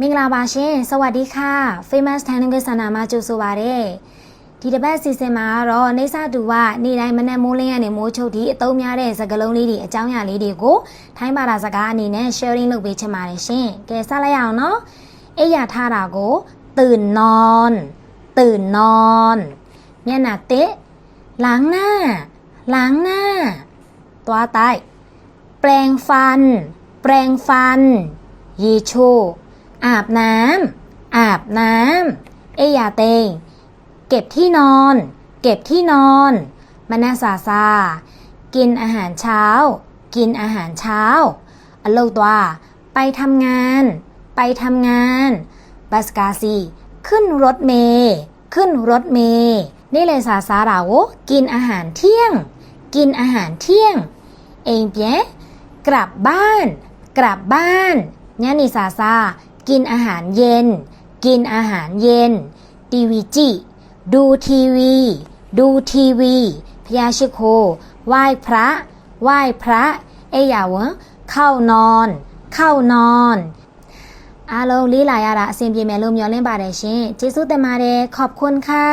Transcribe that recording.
မင်္ဂလာပါရှင်စวัสดีค่ะ famous ထိုင်နုကဆန္ဒမှာကြိုဆိုပါရစေဒီတစ်ပတ်စီစဉ်မှာတော့နေစာတူကနေ့တိုင်းမနက်မိုးလင်းကနေမိုးချုပ်ထိအသုံးများတဲ့စကားလုံးလေးတွေအကြောင်းအရာလေးတွေကိုထိုင်းဘာသာစကားအနေနဲ့ sharing လုပ်ပေးချင်ပါတယ်ရှင်ကဲစလိုက်အောင်နော်အိယာထားတာကိုตื่นนอน ตื่นนอนမျက်နှာတစ်ล้างหน้าล้างหน้าသွားတိုက်แปรงฟัน แปรงฟัน ยีชู อาบน้ำอาบน้ำเอยาเตงเก็บที่นอน เก็บที่นอนมานาซาซา กินอาหารเช้า กินอาหารเช้าอโลตัวไปทำงาน ไปทำงานบัสกาซีขึ้นรถเมย์ขึ้นรถเมย์นี่เลยซาซาเรากินอาหารเที่ยง กินอาหารเที่ยง เองเปียกลับบ้าน กลับบ้านญานิซาซา กินอาหารเย็น กินอาหารเย็นทีวีจีดูทีวี ดูทีวีพยาชิโคไหว้พระ ไหว้พระเออย่าเวเข้านอน เข้านอนอารโลลีลายาระเซมยีแมลุมย้อนเล่นบาดเดชิจิสุเตมาเดขอบคุณค่ะ